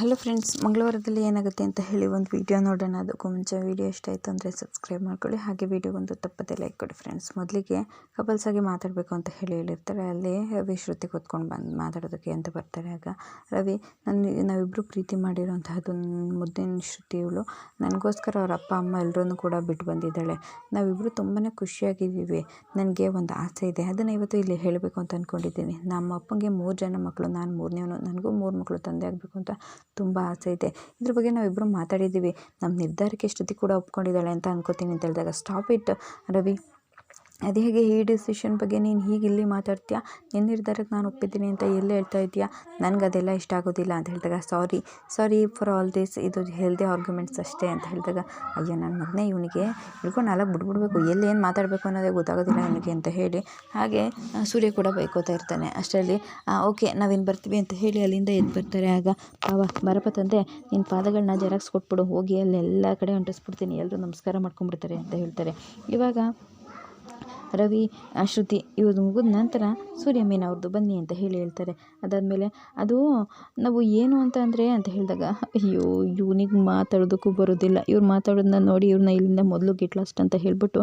Hello friends, ಮಂಗಳವಾರದಲ್ಲಿ ಏನಾಗುತ್ತೆ ಅಂತ ಹೇಳಿ ಒಂದು ವಿಡಿಯೋ ನೋಡೋಣ. ಅದಕ್ಕೂ ಮುಂಚೆ ವಿಡಿಯೋ ಇಷ್ಟ ಆಯಿತು ಅಂದರೆ ಸಬ್ಸ್ಕ್ರೈಬ್ ಮಾಡ್ಕೊಳ್ಳಿ. ಹಾಗೆ ವಿಡಿಯೋಗೊಂದು ತಪ್ಪದೆ ಲೈಕ್ ಕೊಡಿ ಫ್ರೆಂಡ್ಸ್. ಮೊದಲಿಗೆ ಕಪಲ್ಸ್ ಮಾತಾಡಬೇಕು ಅಂತ ಹೇಳಿ ಹೇಳಿರ್ತಾರೆ. ಅಲ್ಲಿ ರವಿ, ಶ್ರುತಿ ಕೂತ್ಕೊಂಡು ಬಂದು ಮಾತಾಡೋದಕ್ಕೆ ಅಂತ ಬರ್ತಾರೆ. ಆಗ ರವಿ, ನನ್ನ ನಾವಿಬ್ಬರು ಪ್ರೀತಿ ಮಾಡಿರೋಂತಹದ್ದು ಮುದ್ದಿನ ಶ್ರುತಿ ಇವಳು. ನನಗೋಸ್ಕರ ಅವ್ರ ಅಪ್ಪ, ಅಮ್ಮ ಎಲ್ಲರೂ ಕೂಡ ಬಿಟ್ಟು ಬಂದಿದ್ದಾಳೆ. ನಾವಿಬ್ಬರು ತುಂಬಾ ಖುಷಿಯಾಗಿದ್ದೀವಿ. ನನಗೆ ಒಂದು ಆಸೆ ಇದೆ. ಅದನ್ನು ಇವತ್ತು ಇಲ್ಲಿ ಹೇಳಬೇಕು ಅಂತ ಅಂದ್ಕೊಂಡಿದ್ದೀನಿ ನಮ್ಮ ಅಪ್ಪಂಗೆ ಮೂರು ಜನ ಮಕ್ಕಳು ನಾನು ಮೂರನೇವನು. ನನಗೂ ಮೂರು ಮಕ್ಕಳು ತಂದೆ ಆಗಬೇಕು ಅಂತ ತುಂಬ ಆಸೆ ಇದೆ. ಇದ್ರ ಬಗ್ಗೆ ನಾವಿಬ್ಬರು ಮಾತಾಡಿದ್ದೀವಿ. ನಮ್ಮ ನಿರ್ಧಾರಕ್ಕೆ ಶ್ರುತಿ ಕೂಡ ಒಪ್ಕೊಂಡಿದ್ದಾಳೆ ಅಂತ ಅನ್ಕೋತೀನಿ ಅಂತ ಹೇಳಿದಾಗ, ಸ್ಟಾಪ್ ಇಟ್ ರವಿ. ಅದು ಹೇಗೆ ಈ ಡಿಸಿಷನ್ ಬಗ್ಗೆ ನೀನು ಹೀಗೆ ಇಲ್ಲಿ ಮಾತಾಡ್ತೀಯಾ? ನಿನ್ನ ನಿರ್ಧಾರಕ್ಕೆ ನಾನು ಒಪ್ಪಿದ್ದೀನಿ ಅಂತ ಎಲ್ಲಿ ಹೇಳ್ತಾ ಇದ್ದೀಯಾ? ನನಗೆ ಅದೆಲ್ಲ ಇಷ್ಟ ಆಗೋದಿಲ್ಲ ಅಂತ ಹೇಳಿದಾಗ sorry sorry for all this ಇದು ಹೆಲ್ದಿ ಆರ್ಗ್ಯುಮೆಂಟ್ಸ್ ಅಷ್ಟೇ ಅಂತ ಹೇಳಿದಾಗ, ಅಯ್ಯೋ ನನ್ನ ಮೊದಲೇ ಇವನಿಗೆ ಹಿಡ್ಕೊಂಡು ನಾಲ್ಕು ಬಿಟ್ಬಿಡ್ಬೇಕು. ಎಲ್ಲಿ ಏನು ಮಾತಾಡಬೇಕು ಅನ್ನೋದೇ ಗೊತ್ತಾಗೋದಿಲ್ಲ ಇವನಿಗೆ ಅಂತ ಹೇಳಿ. ಹಾಗೆ ಸೂರ್ಯ ಕೂಡ ಬೈಕೋತಾ ಇರ್ತಾನೆ. ಅಷ್ಟರಲ್ಲಿ ಓಕೆ, ನಾವೇನು ಬರ್ತೀವಿ ಅಂತ ಹೇಳಿ ಅಲ್ಲಿಂದ ಎದ್ದು ಬರ್ತಾರೆ. ಆಗ ಪಾವ ಬರಪ್ಪ ತಂದೆ ನಿನ್ನ ಪಾದಗಳನ್ನ ಜೆರಾಕ್ಸ್ ಕೊಟ್ಬಿಡು. ಹೋಗಿ ಅಲ್ಲೆಲ್ಲ ಕಡೆ ಅಂಟಿಸ್ಬಿಡ್ತೀನಿ ಎಲ್ಲರೂ ನಮಸ್ಕಾರ ಮಾಡ್ಕೊಂಡ್ಬಿಡ್ತಾರೆ ಅಂತ ಹೇಳ್ತಾರೆ. ಇವಾಗ ರವಿ ಶ್ರುತಿ ಇವ್ರದ್ದು ಮುಗಿದ ನಂತರ ಸೂರ್ಯ ಮೀನ ಅವ್ರದ್ದು ಬನ್ನಿ ಅಂತ ಹೇಳಿ ಹೇಳ್ತಾರೆ. ಅದಾದಮೇಲೆ ಅದು ನಾವು ಏನು ಅಂತ ಅಂದರೆ ಅಂತ ಹೇಳಿದಾಗ, ಅಯ್ಯೋ, ಇವನಿಗೆ ಮಾತಾಡೋದಕ್ಕೂ ಬರೋದಿಲ್ಲ. ಇವ್ರು ಮಾತಾಡೋದನ್ನ ನೋಡಿ ಇವ್ರನ್ನ ಇಲ್ಲಿಂದ ಮೊದಲು ಗೆಟ್ ಲಾಸ್ಟ್ ಅಂತ ಹೇಳಿಬಿಟ್ಟು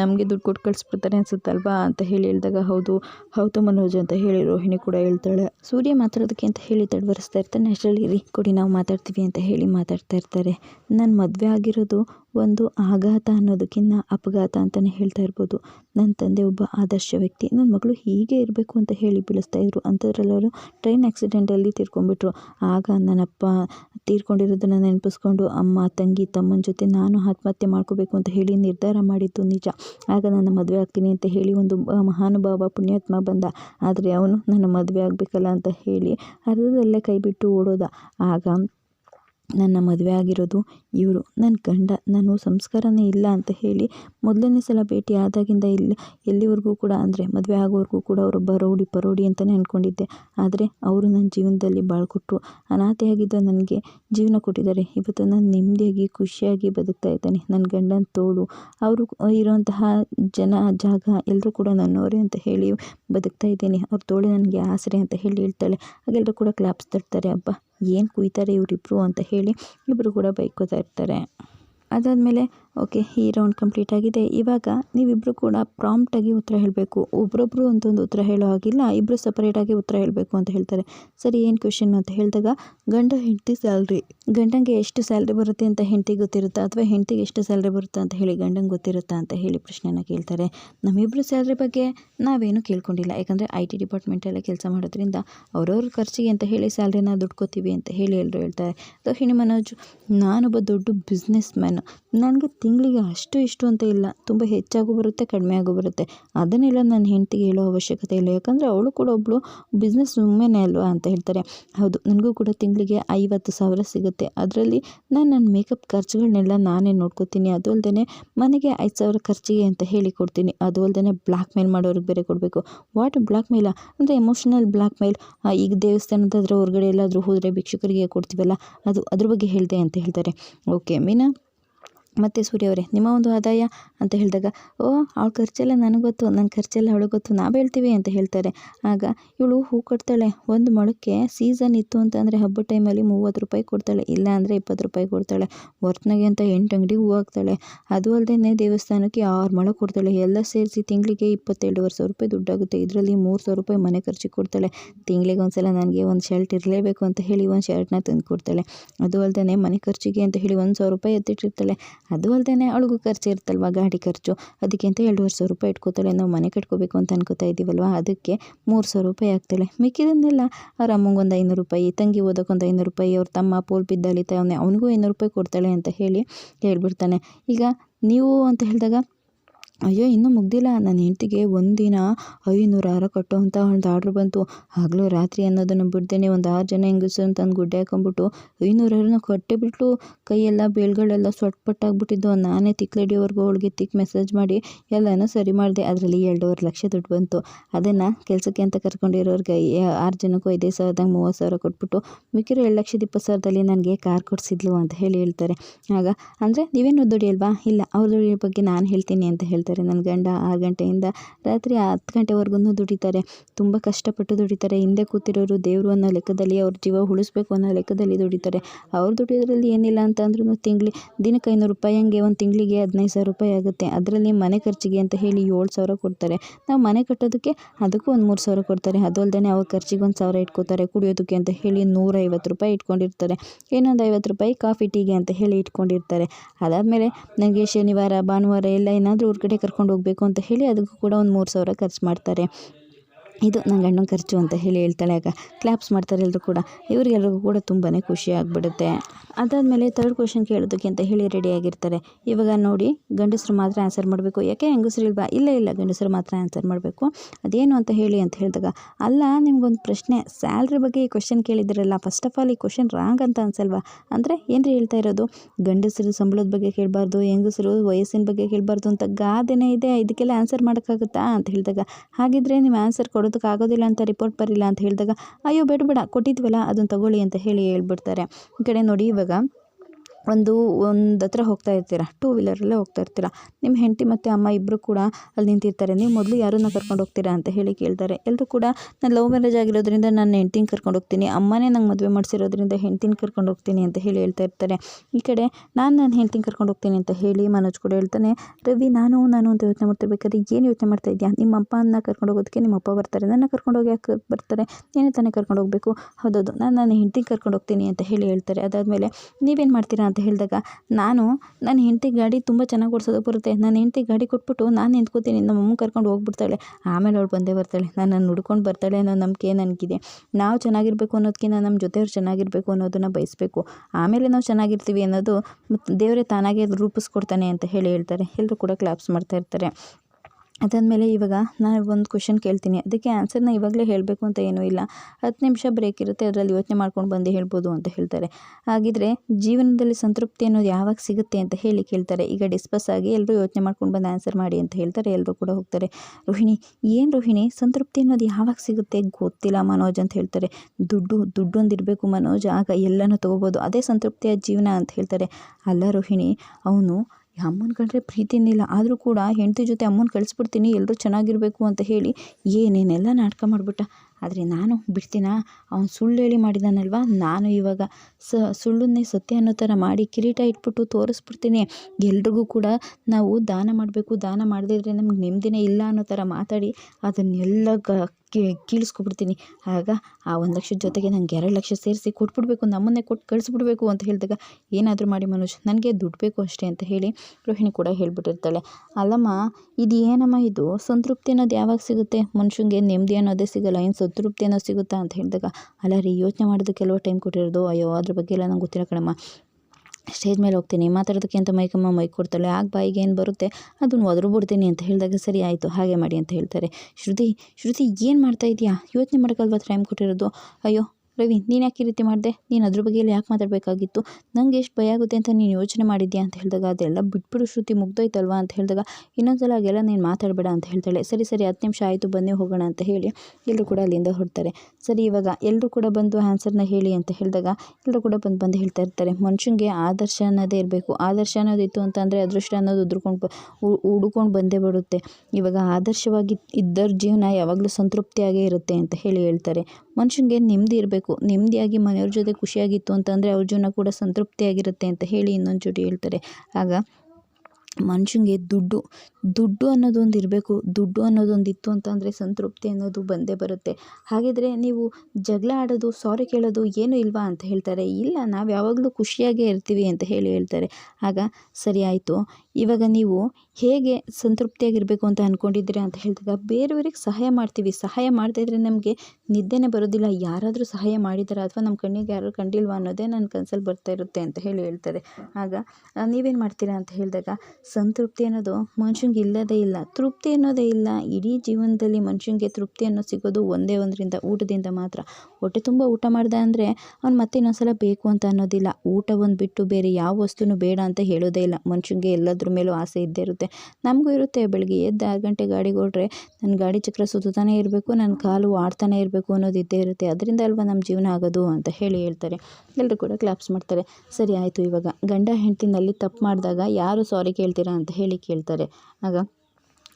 ನಮಗೆ ದುಡ್ಡು ಕೊಟ್ಟು ಕಳಿಸ್ಬಿಡ್ತಾರೆ ಅನಿಸುತ್ತಲ್ವಾ ಅಂತ ಹೇಳಿ ಹೇಳಿದಾಗ, ಹೌದು ಹೌದು ಮನೋಜ್ ಅಂತ ಹೇಳಿ ರೋಹಿಣಿ ಕೂಡ ಹೇಳ್ತಾಳೆ. ಸೂರ್ಯ ಮಾತಾಡೋದಕ್ಕೆ ಅಂತ ಹೇಳಿ ತಡವರಿಸ್ತಾ ಇರ್ತಾನೆ. ಅಷ್ಟರಲ್ಲಿ ರೀ, ಕೊಡಿ ನಾವು ಮಾತಾಡ್ತೀವಿ ಅಂತ ಹೇಳಿ ಮಾತಾಡ್ತಾ ಇರ್ತಾರೆ. ನನ್ನ ಮದುವೆ ಆಗಿರೋದು ಒಂದು ಆಘಾತ ಅನ್ನೋದಕ್ಕಿಂತ ಅಪಘಾತ ಅಂತಲೇ ಹೇಳ್ತಾ ಇರ್ಬೋದು. ನನ್ನ ತಂದೆ ಒಬ್ಬ ಆದರ್ಶ ವ್ಯಕ್ತಿ. ನನ್ನ ಮಗಳು ಹೀಗೆ ಇರಬೇಕು ಅಂತ ಹೇಳಿ ಬೆಳೆಸ್ತಾ ಇದ್ರು. ಅಂಥದ್ರಲ್ಲವರು ಟ್ರೈನ್ ಆ್ಯಕ್ಸಿಡೆಂಟಲ್ಲಿ ತೀರ್ಕೊಂಡ್ಬಿಟ್ರು. ಆಗ ನನ್ನಪ್ಪ ತೀರ್ಕೊಂಡಿರೋದನ್ನು ನೆನಪಿಸ್ಕೊಂಡು, ಅಮ್ಮ, ತಂಗಿ, ತಮ್ಮನ ಜೊತೆ ನಾನು ಆತ್ಮಹತ್ಯೆ ಮಾಡ್ಕೋಬೇಕು ಅಂತ ಹೇಳಿ ನಿರ್ಧಾರ ಮಾಡಿದ್ದು ನಿಜ. ಆಗ ನನ್ನ ಮದುವೆ ಆಗ್ತೀನಿ ಅಂತ ಹೇಳಿ ಒಂದು ಮಹಾನುಭಾವ ಪುಣ್ಯಾತ್ಮ ಬಂದ. ಆದರೆ ಅವನು ನನ್ನ ಮದುವೆ ಆಗಬೇಕಲ್ಲ ಅಂತ ಹೇಳಿ ಅರ್ಧದಲ್ಲೇ ಕೈ ಬಿಟ್ಟು ಓಡೋದ. ಆಗ ನನ್ನ ಮದುವೆ ಆಗಿರೋದು ಇವರು ನನ್ನ ಗಂಡ, ನಾನು ಸಂಸ್ಕಾರನೇ ಇಲ್ಲ ಅಂತ ಹೇಳಿ ಮೊದಲನೇ ಸಲ ಭೇಟಿ ಆದಾಗಿಂದ ಇಲ್ಲಿ ಎಲ್ಲಿವರೆಗೂ ಕೂಡ ಅಂದರೆ ಮದುವೆ ಆಗೋವರೆಗೂ ಕೂಡ ಅವರು ಬರೋಡಿ ಪರೋಡಿ ಅಂತಲೇ ಅಂದ್ಕೊಂಡಿದ್ದೆ ಆದರೆ ಅವರು ನನ್ನ ಜೀವನದಲ್ಲಿ ಬಾಳ್ಕೊಟ್ರು. ಅನಾಥೆಯಾಗಿದ್ದ ನನಗೆ ಜೀವನ ಕೊಟ್ಟಿದ್ದಾರೆ. ಇವತ್ತು ನಾನು ನೆಮ್ಮದಿಯಾಗಿ, ಖುಷಿಯಾಗಿ ಬದುಕ್ತಾ ಇದ್ದೇನೆ. ನನ್ನ ಗಂಡನ ತೋಳು. ಅವರು ಇರೋಂತಹ ಜನ, ಜಾಗ ಎಲ್ಲರೂ ಕೂಡ ನನ್ನವರೇ ಅಂತ ಹೇಳಿ ಬದುಕ್ತಾ ಇದ್ದೀನಿ. ಅವ್ರ ತೋಳು ನನಗೆ ಆಸರೆ ಅಂತ ಹೇಳಿ ಹೇಳ್ತಾಳೆ. ಹಾಗೆಲ್ಲರೂ ಕೂಡ ಕ್ಲಾಪ್ಸ್ ತರ್ತಾರೆ ಅಬ್ಬಾ, ಏನು ಕುಯ್ತಾರೆ ಇವರಿಬ್ಬರು ಅಂತ ಹೇಳಿ ಇಬ್ಬರು ಕೂಡ ಬೈಕೋತಾ ಇರ್ತಾರೆ. ಅದಾದಮೇಲೆ ಓಕೆ ಈ ರೌಂಡ್ ಕಂಪ್ಲೀಟ್ ಆಗಿದೆ. ಇವಾಗ ನೀವಿಬ್ಬರು ಕೂಡ ಪ್ರಾಂಪ್ಟಾಗಿ ಉತ್ತರ ಹೇಳಬೇಕು. ಒಬ್ರೊಬ್ರು ಅಂತೊಂದು ಉತ್ತರ ಹೇಳೋ ಹಾಗಿಲ್ಲ ಇಬ್ಬರು ಸಪರೇಟಾಗಿ ಉತ್ತರ ಹೇಳಬೇಕು ಅಂತ ಹೇಳ್ತಾರೆ. ಸರಿ, ಏನು ಕ್ವೆಶನ್ ಅಂತ ಹೇಳಿದಾಗ, ಗಂಡ ಹೆಂಡತಿ ಸ್ಯಾಲ್ರಿ ಗಂಡಂಗೆ ಎಷ್ಟು ಸ್ಯಾಲ್ರಿ ಬರುತ್ತೆ ಅಂತ ಹೆಂಡತಿ ಗೊತ್ತಿರುತ್ತಾ? ಅಥವಾ ಹೆಂಡತಿಗೆ ಎಷ್ಟು ಸ್ಯಾಲ್ರಿ ಬರುತ್ತಾ ಅಂತ ಹೇಳಿ ಗಂಡಂಗೆ ಗೊತ್ತಿರುತ್ತಾ ಅಂತ ಹೇಳಿ ಪ್ರಶ್ನೆನ ಕೇಳ್ತಾರೆ. ನಮ್ಮಿಬ್ಬರು ಸ್ಯಾಲ್ರಿ ಬಗ್ಗೆ ನಾವೇನು ಕೇಳ್ಕೊಂಡಿಲ್ಲ. ಯಾಕಂದರೆ ಐ ಟಿ ಡಿಪಾರ್ಟ್ಮೆಂಟಲ್ಲೇ ಕೆಲಸ ಮಾಡೋದ್ರಿಂದ ಅವ್ರವ್ರ ಖರ್ಚಿಗೆ ಅಂತ ಹೇಳಿ ಸ್ಯಾಲ್ರಿನ ದುಡ್ಕೋತೀವಿ ಅಂತ ಹೇಳಿ ಎಲ್ಲರೂ ಹೇಳ್ತಾರೆ. ರೋಹಿಣಿ ಮನೋಜ್, ನಾನೊಬ್ಬ ದೊಡ್ಡ ಬಿಸ್ನೆಸ್ ಮ್ಯಾನ್ ನನಗೆ ತಿಂಗಳಿಗೆ ಅಷ್ಟು ಇಷ್ಟು ಅಂತ ಇಲ್ಲ. ತುಂಬ ಹೆಚ್ಚಾಗೂ ಬರುತ್ತೆ ಕಡಿಮೆ ಆಗೂ ಬರುತ್ತೆ. ಅದನ್ನೆಲ್ಲ ನನ್ನ ಹೆಂಡತಿಗೆ ಹೇಳೋ ಅವಶ್ಯಕತೆ ಇಲ್ಲ. ಯಾಕಂದರೆ ಅವಳು ಕೂಡ ಒಬ್ಬಳು ಬಿಸ್ನೆಸ್ ಸುಮ್ಮನೆ ಅಲ್ವಾ ಅಂತ ಹೇಳ್ತಾರೆ. ಹೌದು, ನನಗೂ ಕೂಡ ತಿಂಗಳಿಗೆ ಐವತ್ತು ಸಾವಿರ ಸಿಗುತ್ತೆ. ಅದರಲ್ಲಿ ನಾನು ನನ್ನ ಮೇಕಪ್ ಖರ್ಚುಗಳನ್ನೆಲ್ಲ ನಾನೇ ನೋಡ್ಕೋತೀನಿ. ಅದು ಅಲ್ಲದೆ ಮನೆಗೆ ಐದು ಸಾವಿರ ಖರ್ಚಿಗೆ ಅಂತ ಹೇಳಿ ಕೊಡ್ತೀನಿ. ಅದು ಅಲ್ಲದೆ ಬ್ಲ್ಯಾಕ್ ಮೇಲ್ ಮಾಡೋರಿಗೆ ಬೇರೆ ಕೊಡಬೇಕು. ವಾಟ್ ಬ್ಲ್ಯಾಕ್ ಮೇಲ ಅಂದರೆ ಎಮೋಷನಲ್ ಬ್ಲ್ಯಾಕ್ ಮೇಲ್ ಈಗ ದೇವಸ್ಥಾನದಾದ್ರೆ ಹೊರಗಡೆ ಎಲ್ಲಾದರೂ ಹೋದರೆ ಭಿಕ್ಷುಕರಿಗೆ ಕೊಡ್ತೀವಲ್ಲ, ಅದು ಅದ್ರ ಬಗ್ಗೆ ಹೇಳಿದೆ ಅಂತ ಹೇಳ್ತಾರೆ. ಓಕೆ ಮೀನಾ? ಮತ್ತು ಸೂರ್ಯ ಅವರೇ, ನಿಮ್ಮ ಒಂದು ಆದಾಯ ಅಂತ ಹೇಳಿದಾಗ, ಓ, ಅವ್ಳ ಖರ್ಚೆಲ್ಲ ನನಗೆ ಗೊತ್ತು ನನ್ನ ಖರ್ಚೆಲ್ಲ ಅವಳಿಗೆ ಗೊತ್ತು, ನಾವು ಹೇಳ್ತೀವಿ ಅಂತ ಹೇಳ್ತಾರೆ. ಆಗ ಇವಳು ಹೂ ಕೊಡ್ತಾಳೆ, ಒಂದು ಮೊಳಕ್ಕೆ ಸೀಸನ್ ಇತ್ತು ಅಂತಂದರೆ ಹಬ್ಬದ ಟೈಮಲ್ಲಿ ಮೂವತ್ತು ರೂಪಾಯಿ ಕೊಡ್ತಾಳೆ, ಇಲ್ಲ ಅಂದರೆ ಇಪ್ಪತ್ತು ರೂಪಾಯಿ ಕೊಡ್ತಾಳೆ ಹೊರತ್ನಾಗೆ ಅಂತ ಎಂಟು ಅಂಗಡಿಗೆ ಹೂ ಹಾಕ್ತಾಳೆ. ಅದು ಅಲ್ಲದೆ ದೇವಸ್ಥಾನಕ್ಕೆ ಆರು ಮೊಳ ಕೊಡ್ತಾಳೆ, ಎಲ್ಲ ಸೇರಿಸಿ ತಿಂಗಳಿಗೆ ಇಪ್ಪತ್ತೆರಡುವರೆ ಸಾವಿರ ರೂಪಾಯಿ ದುಡ್ಡಾಗುತ್ತೆ, ಇದರಲ್ಲಿ ಮೂರು ಸಾವಿರ ರೂಪಾಯಿ ಮನೆ ಖರ್ಚಿಗೆ ಕೊಡ್ತಾಳೆ. ತಿಂಗಳಿಗೆ ಒಂದು ಸಲ ನನಗೆ ಒಂದು ಶರ್ಟ್ ಇರಲೇಬೇಕು ಅಂತ ಹೇಳಿ ಒಂದು ಶರ್ಟ್ನ ತಂದು ಕೊಡ್ತಾಳೆ ಅದು ಅಲ್ಲದೆ ಮನೆ ಖರ್ಚಿಗೆ ಅಂತ ಹೇಳಿ ಒಂದು ಸಾವಿರ ರೂಪಾಯಿ ಎತ್ತಿಟ್ಟಿರ್ತಾಳೆ. ಅದು ಅಲ್ಲದೆ ಅವಳಿಗೂ ಖರ್ಚು ಇರುತ್ತಲ್ವ, ಗಾಡಿ ಖರ್ಚು? ಅದಕ್ಕೆ ಅಂತ ಎರಡುವರೆ ಸಾವಿರ ರೂಪಾಯಿ ಇಟ್ಕೋತಾಳೆ. ನಾವು ಮನೆ ಕಟ್ಕೋಬೇಕು ಅಂತ ಅನ್ಕೋತಾ ಇದ್ದೀವಲ್ವ ಅದಕ್ಕೆ ಮೂರು ಸಾವಿರ ರೂಪಾಯಿ ಆಗ್ತಾಳೆ. ಮಿಕ್ಕಿದನ್ನೆಲ್ಲ ಅವ್ರ ಅಮ್ಮಂಗೆ ಒಂದು ಐನೂರು ರೂಪಾಯಿ, ತಂಗಿ ಓದೋಕೆ ಒಂದು ಐನೂರು ರೂಪಾಯಿ, ಅವ್ರ ತಮ್ಮ ಪೋಲ್ ಬಿದ್ದಲಿತಾವನೆ ಅವನಿಗೂ ಐನೂರು ರೂಪಾಯಿ ಕೊಡ್ತಾಳೆ ಅಂತ ಹೇಳಿ ಹೇಳ್ಬಿಡ್ತಾನೆ. ಈಗ ನೀವು ಅಂತ ಹೇಳಿದಾಗ ಅಯ್ಯೋ, ಇನ್ನೂ ಮುಗ್ದಿಲ್ಲ. ನನ್ನ ಹೆಂಡ್ತಿಗೆ ಒಂದಿನ ಐನೂರು ಹಾರ ಕಟ್ಟುವಂಥ ಒಂದು ಆರ್ಡ್ರ್ ಬಂತು. ಹಗಲು ರಾತ್ರಿ ಅನ್ನೋದನ್ನು ಬಿಡ್ದೇನೆ ಒಂದು ಆರು ಜನ ಹೆಂಗಸರು ಅಂತಂದು ಗುಡ್ಡೆ ಹಾಕೊಂಬಿಟ್ಟು ಐನೂರು ಹಾರನ ಕಟ್ಟಿಬಿಟ್ಲು ಕೈಯೆಲ್ಲ ಬೇಲ್ಗಳೆಲ್ಲ ಸೊಟ್ಪಟ್ಟಾಗ್ಬಿಟ್ಟಿದ್ದು ನಾನೇ ತಿಕ್ಲಡಿಯವ್ರಿಗೂ ಅವಳಿಗೆ ತಿಕ್ ಮೆಸೇಜ್ ಮಾಡಿ ಎಲ್ಲನೂ ಸರಿ ಮಾಡಿದೆ. ಅದರಲ್ಲಿ ಎರಡೂವರೆ ಲಕ್ಷ ದುಡ್ಡು ಬಂತು. ಅದನ್ನು ಕೆಲಸಕ್ಕೆ ಅಂತ ಕರ್ಕೊಂಡಿರೋರಿಗೆ ಆರು ಜನಕ್ಕೂ ಐದೈದು ಸಾವಿರದಾಗ ಮೂವತ್ತು ಸಾವಿರ ಕೊಟ್ಬಿಟ್ಟು ಮಿಕ್ಕಿರೋ ಎರಡು ಲಕ್ಷದ ಇಪ್ಪತ್ತು ಸಾವಿರದಲ್ಲಿ ನನಗೆ ಕಾರ್ ಕೊಡಿಸಿದ್ಲು ಅಂತ ಹೇಳಿ ಹೇಳ್ತಾರೆ. ಆಗ, ಅಂದರೆ ನೀವೇನು ದುಡಿಯಲ್ವಾ ಇಲ್ಲ, ಅವ್ರ ದುಡಿಯೋ ಬಗ್ಗೆ ನಾನು ಹೇಳ್ತೀನಿ ಅಂತ ಹೇಳ್ತಾರೆ. ಹೇಳ್ತಾರೆ ನನ್ನ ಗಂಡ ಆರು ಗಂಟೆಯಿಂದ ರಾತ್ರಿ ಹತ್ತು ಗಂಟೆವರೆಗೂ ದುಡಿತಾರೆ. ತುಂಬ ಕಷ್ಟಪಟ್ಟು ದುಡಿತಾರೆ. ಹಿಂದೆ ಕೂತಿರೋರು ದೇವರು ಅನ್ನೋ ಲೆಕ್ಕದಲ್ಲಿ ಅವ್ರ ಜೀವ ಉಳಿಸ್ಬೇಕು ಅನ್ನೋ ಲೆಕ್ಕದಲ್ಲಿ ದುಡಿತಾರೆ. ಅವ್ರು ದುಡಿಯೋದ್ರಲ್ಲಿ ಏನಿಲ್ಲ ಅಂತ ಅಂದ್ರೂ ತಿಂಗಳಿ, ದಿನಕ್ಕೆ ಐನೂರು ರೂಪಾಯಿ ಹಂಗೆ ಒಂದು ತಿಂಗಳಿಗೆ ಹದಿನೈದು ಸಾವಿರ ರೂಪಾಯಿ ಆಗುತ್ತೆ. ಅದರಲ್ಲಿ ಮನೆ ಖರ್ಚಿಗೆ ಅಂತ ಹೇಳಿ ಏಳು ಸಾವಿರ ಕೊಡ್ತಾರೆ. ನಾವು ಮನೆ ಕಟ್ಟೋದಕ್ಕೆ ಅದಕ್ಕೂ ಒಂದು ಮೂರು ಸಾವಿರ ಕೊಡ್ತಾರೆ. ಅದು ಅಲ್ಲದೆ ಅವ್ರ ಖರ್ಚಿಗೆ ಒಂದು ಸಾವಿರ ಇಟ್ಕೋತಾರೆ. ಕುಡಿಯೋದಕ್ಕೆ ಅಂತ ಹೇಳಿ ನೂರೈವತ್ತು ರೂಪಾಯಿ ಇಟ್ಕೊಂಡಿರ್ತಾರೆ. ಇನ್ನೊಂದು ಐವತ್ತು ರೂಪಾಯಿ ಕಾಫಿ ಟೀಗೆ ಅಂತ ಹೇಳಿ ಇಟ್ಕೊಂಡಿರ್ತಾರೆ. ಅದಾದಮೇಲೆ ನನಗೆ ಶನಿವಾರ, ಭಾನುವಾರ ಎಲ್ಲ ಏನಾದರೂ ಹೊರ್ಗಡೆ ಕರ್ಕೊಂಡು ಹೋಗಬೇಕು ಅಂತ ಹೇಳಿ ಅದಕ್ಕೂ ಕೂಡ ಒಂದು ಮೂರು ಸಾವಿರ ಖರ್ಚು ಮಾಡ್ತಾರೆ. ಇದು ನನ್ನ ಗಂಡನ ಖರ್ಚು ಅಂತ ಹೇಳಿ ಹೇಳ್ತಾಳೆ, ಆಗ ಕ್ಲಾಪ್ಸ್ ಮಾಡ್ತಾರೆ ಎಲ್ಲರೂ ಕೂಡ. ಇವರಿಗೆಲ್ಲರಿಗೂ ಕೂಡ ತುಂಬಾ ಖುಷಿ ಆಗಿಬಿಡುತ್ತೆ. ಅದಾದಮೇಲೆ ತರ್ಡ್ ಕ್ವಶನ್ ಕೇಳೋದಕ್ಕೆ ಅಂತ ಹೇಳಿ ರೆಡಿಯಾಗಿರ್ತಾರೆ ಇವಾಗ ನೋಡಿ, ಗಂಡಸರು ಮಾತ್ರ ಆನ್ಸರ್ ಮಾಡಬೇಕು. ಯಾಕೆ ಹೆಂಗಸರು ಇಲ್ವಾ ಇಲ್ಲ ಇಲ್ಲ, ಗಂಡಸರು ಮಾತ್ರ ಆನ್ಸರ್ ಮಾಡಬೇಕು. ಅದೇನು ಅಂತ ಹೇಳಿ ಅಂತ ಹೇಳಿದಾಗ, ಅಲ್ಲ, ನಿಮಗೊಂದು ಪ್ರಶ್ನೆ ಸ್ಯಾಲ್ರಿ ಬಗ್ಗೆ ಈ ಕ್ವಶನ್ ಕೇಳಿದಿರಲ್ಲ ಫಸ್ಟ್ ಆಫ್ ಆಲ್ ಈ ಕ್ವಶನ್ ರಾಂಗ್ ಅಂತ ಅನ್ಸಲ್ವಾ? ಅಂದರೆ ಏನ್ರಿ ಹೇಳ್ತಾ ಇರೋದು? ಗಂಡಸರು ಸಂಬಳದ ಬಗ್ಗೆ ಕೇಳಬಾರ್ದು, ಹೆಂಗಸರು ವಯಸ್ಸಿನ ಬಗ್ಗೆ ಕೇಳಬಾರ್ದು ಅಂತ ಗಾದೆನೇ ಇದೆ, ಇದಕ್ಕೆಲ್ಲ ಆನ್ಸರ್ ಮಾಡೋಕ್ಕಾಗುತ್ತಾ ಅಂತ ಹೇಳಿದಾಗ, ಹಾಗಿದ್ರೆ ನೀವು ಆನ್ಸರ್ ಕೊಡೋದಕ್ಕೆ ಆಗೋದಿಲ್ಲ ಅಂತ ರಿಪೋರ್ಟ್ ಬರಿಲ್ಲ ಅಂತ ಹೇಳಿದಾಗ, ಅಯ್ಯೋ, ಬೇಡ ಬೇಡ, ಕೊಟ್ಟಿದ್ವಲ್ಲ, ಅದನ್ನು ತಗೊಳ್ಳಿ ಅಂತ ಹೇಳಿ ಹೇಳ್ಬಿಡ್ತಾರೆ. ಈ ಕಡೆ ನೋಡಿ ಇವಾಗ ಒಂದು ಒಂದು ಹತ್ರ ಹೋಗ್ತಾ ಇರ್ತೀರ? ಟೂ ವೀಲರಲ್ಲೇ ಹೋಗ್ತಾ ಇರ್ತೀರ? ನಿಮ್ಮ ಹೆಂಡತಿ ಮತ್ತು ಅಮ್ಮ ಇಬ್ಬರು ಕೂಡ ಅಲ್ಲಿ ನಿಂತಿರ್ತಾರೆ. ನೀವು ಮೊದಲು ಯಾರನ್ನ ಕರ್ಕೊಂಡು ಹೋಗ್ತೀರಾ ಅಂತ ಹೇಳಿ ಕೇಳ್ತಾರೆ. ಎಲ್ಲರೂ ಕೂಡ ನಾನು ಲವ್ ಮ್ಯಾರೇಜ್ ಆಗಿರೋದ್ರಿಂದ ನನ್ನ ಹೆಂಡ್ತಿನ ಕರ್ಕೊಂಡು ಹೋಗ್ತೀನಿ. ಅಮ್ಮನೇ ನಂಗೆ ಮದುವೆ ಮಾಡಿಸಿರೋದ್ರಿಂದ ಹೆಂಡ್ತಿನ ಕರ್ಕೊಂಡು ಹೋಗ್ತೀನಿ ಅಂತ ಹೇಳಿ ಹೇಳ್ತಾ ಇರ್ತಾರೆ. ಈ ಕಡೆ ನಾನು ನನ್ನ ಹೆಂಡ್ತಿನ ಕರ್ಕೊಂಡು ಹೋಗ್ತೀನಿ ಅಂತ ಹೇಳಿ ಮನೋಜ್ ಕೂಡ ಹೇಳ್ತಾನೆ. ರವಿ, ನಾನು ನಾನು ಅಂತ ಯೋಚನೆ ಮಾಡ್ತಿರ್ಬೇಕಾದ್ರೆ ಏನು ಯೋಚನೆ ಮಾಡ್ತಾ ಇದೆಯಾ? ನಿಮ್ಮ ಅಪ್ಪನ ಕರ್ಕೊಂಡು ಹೋಗೋದಕ್ಕೆ ನಿಮ್ಮ ಅಪ್ಪ ಬರ್ತಾರೆ. ನನ್ನ ಕರ್ಕೊಂಡು ಹೋಗಿ ಯಾಕೆ ಬರ್ತಾರೆ? ನೀನೇ ತಾನೇ ಕರ್ಕೊಂಡು ಹೋಗಬೇಕು. ಹೌದೌದು. ನಾನು ನನ್ನ ಹೆಂಡ್ತಿನ ಕರ್ಕೊಂಡು ಹೋಗ್ತೀನಿ ಅಂತ ಹೇಳಿ ಹೇಳ್ತಾರೆ. ಅದಾದಮೇಲೆ ನೀವೇನು ಮಾಡ್ತೀರಾ? ಅಂತ ಹೇಳಿದಾಗ, ನಾನು, ನನ್ನ ಹೆಂಡತಿ ಗಾಡಿ ತುಂಬ ಚೆನ್ನಾಗಿ ಓಡಿಸೋದಕ್ಕೆ ಬರುತ್ತೆ. ನನ್ನ ಹೆಂಡತಿ ಗಾಡಿ ಕೊಟ್ಬಿಟ್ಟು ನಾನು ನಿಂತ್ಕೋತೀನಿ. ನಮ್ಮ ಅಮ್ಮ ಕರ್ಕೊಂಡು ಹೋಗ್ಬಿಡ್ತಾಳೆ ಆಮೇಲೆ ಅವಳು ಬಂದೇ ಬರ್ತಾಳೆ. ನನ್ನ ಹುಡ್ಕೊಂಡು ಬರ್ತಾಳೆ ಅನ್ನೋ ನಂಬಿಕೆ ನನಗಿದೆ. ನಾವು ಚೆನ್ನಾಗಿರಬೇಕು ಅನ್ನೋದಕ್ಕಿಂತ ನಮ್ಮ ಜೊತೆಯವ್ರು ಚೆನ್ನಾಗಿರಬೇಕು ಅನ್ನೋದನ್ನು ಬಯಸಬೇಕು. ಆಮೇಲೆ ನಾವು ಚೆನ್ನಾಗಿರ್ತೀವಿ ಅನ್ನೋದು ದೇವರೇ ತಾನಾಗೆ ರೂಪಿಸ್ಕೊಡ್ತಾನೆ ಅಂತ ಹೇಳಿ ಹೇಳ್ತಾರೆ. ಎಲ್ಲರೂ ಕೂಡ ಕ್ಲಾಪ್ಸ್ ಮಾಡ್ತಾ ಇರ್ತಾರೆ. ಅದಾದಮೇಲೆ ಇವಾಗ ನಾನು ಒಂದು ಕ್ವೆಶನ್ ಕೇಳ್ತೀನಿ. ಅದಕ್ಕೆ ಆನ್ಸರ್ನ ಇವಾಗಲೇ ಹೇಳಬೇಕು ಅಂತ ಏನೂ ಇಲ್ಲ. ಹತ್ತು ನಿಮಿಷ ಬ್ರೇಕ್ ಇರುತ್ತೆ, ಅದರಲ್ಲಿ ಯೋಚನೆ ಮಾಡ್ಕೊಂಡು ಬಂದು ಹೇಳ್ಬೋದು ಅಂತ ಹೇಳ್ತಾರೆ. ಹಾಗಿದ್ರೆ ಜೀವನದಲ್ಲಿ ಸಂತೃಪ್ತಿ ಅನ್ನೋದು ಯಾವಾಗ ಸಿಗುತ್ತೆ ಅಂತ ಹೇಳಿ ಕೇಳ್ತಾರೆ. ಈಗ ಡಿಸ್ಕಸ್ ಆಗಿ ಎಲ್ಲರೂ ಯೋಚನೆ ಮಾಡ್ಕೊಂಡು ಬಂದು ಆನ್ಸರ್ ಮಾಡಿ ಅಂತ ಹೇಳ್ತಾರೆ. ಎಲ್ಲರೂ ಕೂಡ ಹೋಗ್ತಾರೆ. ರೋಹಿಣಿ, ಏನು ರೋಹಿಣಿ? ಸಂತೃಪ್ತಿ ಅನ್ನೋದು ಯಾವಾಗ ಸಿಗುತ್ತೆ? ಗೊತ್ತಿಲ್ಲ ಮನೋಜ್ ಅಂತ ಹೇಳ್ತಾರೆ. ದುಡ್ಡು ದುಡ್ಡು ಒಂದಿರಬೇಕು ಮನೋಜ್, ಆಗ ಎಲ್ಲನೂ ತೊಗೋಬೋದು. ಅದೇ ಸಂತೃಪ್ತಿಯ ಜೀವನ ಅಂತ ಹೇಳ್ತಾರೆ. ಅಲ್ಲ ರೋಹಿಣಿ, ಅವನು ಅಮ್ಮನ ಕಂಡ್ರೆ ಪ್ರೀತಿನಿಲ್ಲ ಆದರೂ ಕೂಡ ಹೆಂಡತಿ ಜೊತೆ ಅಮ್ಮನ ಕಳಿಸ್ಬಿಡ್ತೀನಿ ಎಲ್ಲರೂ ಚೆನ್ನಾಗಿರಬೇಕು ಅಂತ ಹೇಳಿ ಏನೇನೆಲ್ಲ ನಾಟಕ ಮಾಡಿಬಿಟ್ಟ. ಆದರೆ ನಾನು ಬಿಡ್ತೀನ? ಅವನು ಸುಳ್ಳು ಹೇಳಿ ಮಾಡಿದಾನಲ್ವ? ನಾನು ಇವಾಗ ಸ, ಸುಳ್ಳನ್ನೇ ಸತ್ಯ ಅನ್ನೋ ಥರ ಮಾಡಿ ಕಿರೀಟ ಇಟ್ಬಿಟ್ಟು ತೋರಿಸ್ಬಿಡ್ತೀನಿ. ಎಲ್ರಿಗೂ ಕೂಡ ನಾವು ದಾನ ಮಾಡಬೇಕು. ದಾನ ಮಾಡದಿದ್ರೆ ನಮ್ಗೆ ನೆಮ್ಮದಿನೇ ಇಲ್ಲ ಅನ್ನೋ ಥರ ಮಾತಾಡಿ, ಅದನ್ನೆಲ್ಲ ಗ ಕೀಳಿಸ್ಕೊಬಿಡ್ತೀನಿ. ಆಗ ಆ ಒಂದು ಲಕ್ಷದ ಜೊತೆಗೆ ನನಗೆ ಎರಡು ಲಕ್ಷ ಸೇರಿಸಿ ಕೊಟ್ಬಿಡ್ಬೇಕು, ನಮ್ಮನ್ನೇ ಕೊಟ್ಟು ಕಳಿಸ್ಬಿಡ್ಬೇಕು ಅಂತ ಹೇಳಿದಾಗ ಏನಾದರೂ ಮಾಡಿ ಮನೋಜ್, ನನಗೆ ದುಡ್ಡು ಬೇಕು ಅಷ್ಟೇ ಅಂತ ಹೇಳಿ ರೋಹಿಣಿ ಕೂಡ ಹೇಳಿಬಿಟ್ಟಿರ್ತಾಳೆ. ಅಲ್ಲಮ್ಮ, ಇದು ಏನಮ್ಮ ಇದು? ಸಂತೃಪ್ತಿ ಅನ್ನೋದು ಯಾವಾಗ ಸಿಗುತ್ತೆ? ಮನುಷ್ಯಂಗೆ ನೆಮ್ಮದಿ ಅನ್ನೋದೇ ಸಿಗಲ್ಲ, ಏನು ಸಂತೃಪ್ತಿ ಅನ್ನೋದು ಸಿಗುತ್ತಾ? ಅಂತ ಹೇಳಿದಾಗ, ಅಲ್ಲ ರೀ, ಯೋಚನೆ ಮಾಡೋದಕ್ಕೆ ಕೆಲವು ಟೈಮ್ ಕೊಟ್ಟಿರೋದು. ಅಯ್ಯೋ, ಅದ್ರ ಬಗ್ಗೆ ಎಲ್ಲ ನಂಗೆ ಗೊತ್ತಿಲ್ಲ ಕಣಮ್ಮ. ಸ್ಟೇಜ್ ಮೇಲೆ ಹೋಗ್ತೀನಿ ಮಾತಾಡೋದಕ್ಕೆ ಅಂತ ಮೈಕಮ್ಮ ಮೈಕ್ ಕೊಡ್ತಾಳೆ, ಆಗ ಬಾಯಿಗೆ ಏನು ಬರುತ್ತೆ? ಅದನ್ನು ಒದರು ಬಿಡ್ತೀನಿ ಅಂತ ಹೇಳಿದಾಗ ಸರಿ ಆಯಿತು, ಹಾಗೆ ಮಾಡಿ ಅಂತ ಹೇಳ್ತಾರೆ. ಶ್ರುತಿ ಶ್ರುತಿ ಏನು ಮಾಡ್ತಾ ಇದೆಯಾ? ಯೋಚನೆ ಮಾಡೋಕ್ಕಲ್ವ ಟೈಮ್ ಕೊಟ್ಟಿರೋದು? ಅಯ್ಯೋ ರವಿ ನೀನು ಯಾಕೆ ಈ ರೀತಿ ಮಾಡಿದೆ? ನೀನು ಅದ್ರ ಬಗ್ಗೆ ಎಲ್ಲ ಯಾಕೆ ಮಾತಾಡಬೇಕಾಗಿತ್ತು? ನಂಗೆ ಎಷ್ಟು ಭಯ ಆಗುತ್ತೆ ಅಂತ ನೀನು ಯೋಚನೆ ಮಾಡಿದ್ಯಾ ಅಂತ ಹೇಳಿದಾಗ, ಅದೆಲ್ಲ ಬಿಟ್ಬಿಡು ಶ್ರುತಿ, ಮುಗ್ದೋಯ್ತಲ್ವಾ ಅಂತ ಹೇಳಿದಾಗ ಇನ್ನೊಂದು ಹಾಗೆಲ್ಲ ನೀನು ಮಾತಾಡಬೇಡ ಅಂತ ಹೇಳ್ತಾಳೆ. ಸರಿ ಸರಿ, ಹತ್ತು ನಿಮಿಷ ಆಯಿತು, ಬನ್ನಿ ಹೋಗೋಣ ಅಂತ ಹೇಳಿ ಎಲ್ಲರೂ ಕೂಡ ಅಲ್ಲಿಂದ ಹೊರಡ್ತಾರೆ. ಸರಿ, ಇವಾಗ ಎಲ್ಲರೂ ಕೂಡ ಬಂದು ಆನ್ಸರ್ನ ಹೇಳಿ ಅಂತ ಹೇಳಿದಾಗ ಎಲ್ಲರೂ ಕೂಡ ಬಂದು ಬಂದು ಹೇಳ್ತಾ ಇರ್ತಾರೆ. ಮನುಷ್ಯನಿಗೆ ಆದರ್ಶ ಅನ್ನೋದೇ ಇರಬೇಕು. ಆದರ್ಶ ಅನ್ನೋದಿತ್ತು ಅಂತಂದರೆ ಅದೃಷ್ಟ ಅನ್ನೋದು ಉದ್ರುಕೊಂಡು ಉಡ್ಕೊಂಡು ಬಂದೇ ಬಿಡುತ್ತೆ ಇವಾಗ ಆದರ್ಶವಾಗಿ ಇದ್ದರ ಜೀವನ ಯಾವಾಗಲೂ ಸಂತೃಪ್ತಿಯಾಗೇ ಇರುತ್ತೆ ಅಂತ ಹೇಳಿ ಹೇಳ್ತಾರೆ. ಮನುಷ್ಯನಿಗೆ ನೆಮ್ಮದಿ ಇರಬೇಕು. ನೆಮ್ಮದಿಯಾಗಿ ಮನೆಯವ್ರ ಜೊತೆ ಖುಷಿಯಾಗಿತ್ತು ಅಂತಂದರೆ ಅವ್ರ ಜೀವನ ಕೂಡ ಸಂತೃಪ್ತಿಯಾಗಿರುತ್ತೆ ಅಂತ ಹೇಳಿ ಇನ್ನೊಂದು ಜೋಡಿ ಹೇಳ್ತಾರೆ. ಆಗ ಮನುಷ್ಯನಿಗೆ ದುಡ್ಡು ದುಡ್ಡು ಅನ್ನೋದೊಂದು ಇರಬೇಕು, ದುಡ್ಡು ಅನ್ನೋದೊಂದು ಇತ್ತು ಅಂತಂದರೆ ಸಂತೃಪ್ತಿ ಅನ್ನೋದು ಬಂದೇ ಬರುತ್ತೆ. ಹಾಗಿದ್ರೆ ನೀವು ಜಗಳ ಆಡೋದು, ಸಾರಿ ಕೇಳೋದು ಏನೂ ಇಲ್ವಾ ಅಂತ ಹೇಳ್ತಾರೆ. ಇಲ್ಲ, ನಾವು ಯಾವಾಗಲೂ ಖುಷಿಯಾಗೇ ಇರ್ತೀವಿ ಅಂತ ಹೇಳಿ ಹೇಳ್ತಾರೆ. ಆಗ ಸರಿ ಆಯಿತು, ಇವಾಗ ನೀವು ಹೇಗೆ ಸಂತೃಪ್ತಿಯಾಗಿರಬೇಕು ಅಂತ ಅಂದ್ಕೊಂಡಿದ್ದೀರಿ ಅಂತ ಹೇಳಿದಾಗ ಬೇರೆಯವ್ರಿಗೆ ಸಹಾಯ ಮಾಡ್ತೀವಿ. ಸಹಾಯ ಮಾಡ್ತಾ ಇದ್ದರೆ ನಮಗೆ ನಿದ್ದೆನೇ ಬರೋದಿಲ್ಲ, ಯಾರಾದರೂ ಸಹಾಯ ಮಾಡಿದ್ದಾರೆ ಅಥವಾ ನಮ್ಮ ಕಣ್ಣಿಗೆ ಯಾರು ಕಂಡಿಲ್ವ ಅನ್ನೋದೇ ನನ್ನ ಕನಸಲ್ಲಿ ಬರ್ತಾ ಇರುತ್ತೆ ಅಂತ ಹೇಳಿ ಹೇಳ್ತಾರೆ. ಆಗ ನೀವೇನು ಮಾಡ್ತೀರಾ ಅಂತ ಹೇಳಿದಾಗ, ಸಂತೃಪ್ತಿ ಅನ್ನೋದು ಮನುಷ್ಯಂಗೆ ಇಲ್ಲದೇ ಇಲ್ಲ. ತೃಪ್ತಿ ಅನ್ನೋದೇ ಇಲ್ಲ. ಇಡೀ ಜೀವನದಲ್ಲಿ ಮನುಷ್ಯಂಗೆ ತೃಪ್ತಿ ಅನ್ನೋದು ಸಿಗೋದು ಒಂದೇ ಒಂದರಿಂದ, ಊಟದಿಂದ ಮಾತ್ರ. ಹೊಟ್ಟೆ ತುಂಬ ಊಟ ಮಾಡ್ದ ಅಂದರೆ ಅವ್ನು ಮತ್ತೆ ಇನ್ನೊಂದ್ಸಲ ಬೇಕು ಅಂತ ಅನ್ನೋದಿಲ್ಲ. ಊಟ ಒಂದು ಬಿಟ್ಟು ಬೇರೆ ಯಾವ ವಸ್ತುನೂ ಬೇಡ ಅಂತ ಹೇಳೋದೇ ಇಲ್ಲ. ಮನುಷ್ಯಂಗೆ ಎಲ್ಲದ್ರ ಮೇಲೂ ಆಸೆ ಇದ್ದೇ ಇರುತ್ತೆ. ನಮಗೂ ಇರುತ್ತೆ ಬೆಳಗ್ಗೆ ಎದ್ದು ಆರು ಗಂಟೆ ಗಾಡಿಗೆ ಹೊರಟ್ರೆ ನನ್ನ ಗಾಡಿ ಚಕ್ರ ಸುತ್ತಾನೇ ಇರಬೇಕು ನನ್ನ ಕಾಲು ಆಡ್ತಾನೆ ಇರಬೇಕು. ಅನ್ನೋದು ಇದ್ದೇ ಇರುತ್ತೆ. ಅದರಿಂದ ಅಲ್ವಾ ನಮ್ಮ ಜೀವನ ಆಗೋದು ಅಂತ ಹೇಳಿ ಹೇಳ್ತಾರೆ. ಎಲ್ಲರೂ ಕೂಡ ಕ್ಲಾಪ್ಸ್ ಮಾಡ್ತಾರೆ. ಸರಿ, ಆಯಿತು ಇವಾಗ. ಗಂಡ ಹೆಂಡತಿನಲ್ಲಿ ತಪ್ಪು ಮಾಡಿದಾಗ ಯಾರು ಸಾರಿ ಕೇಳ್ತೀರಾ ಅಂತ ಹೇಳಿ ಕೇಳ್ತಾರೆ. ಆಗ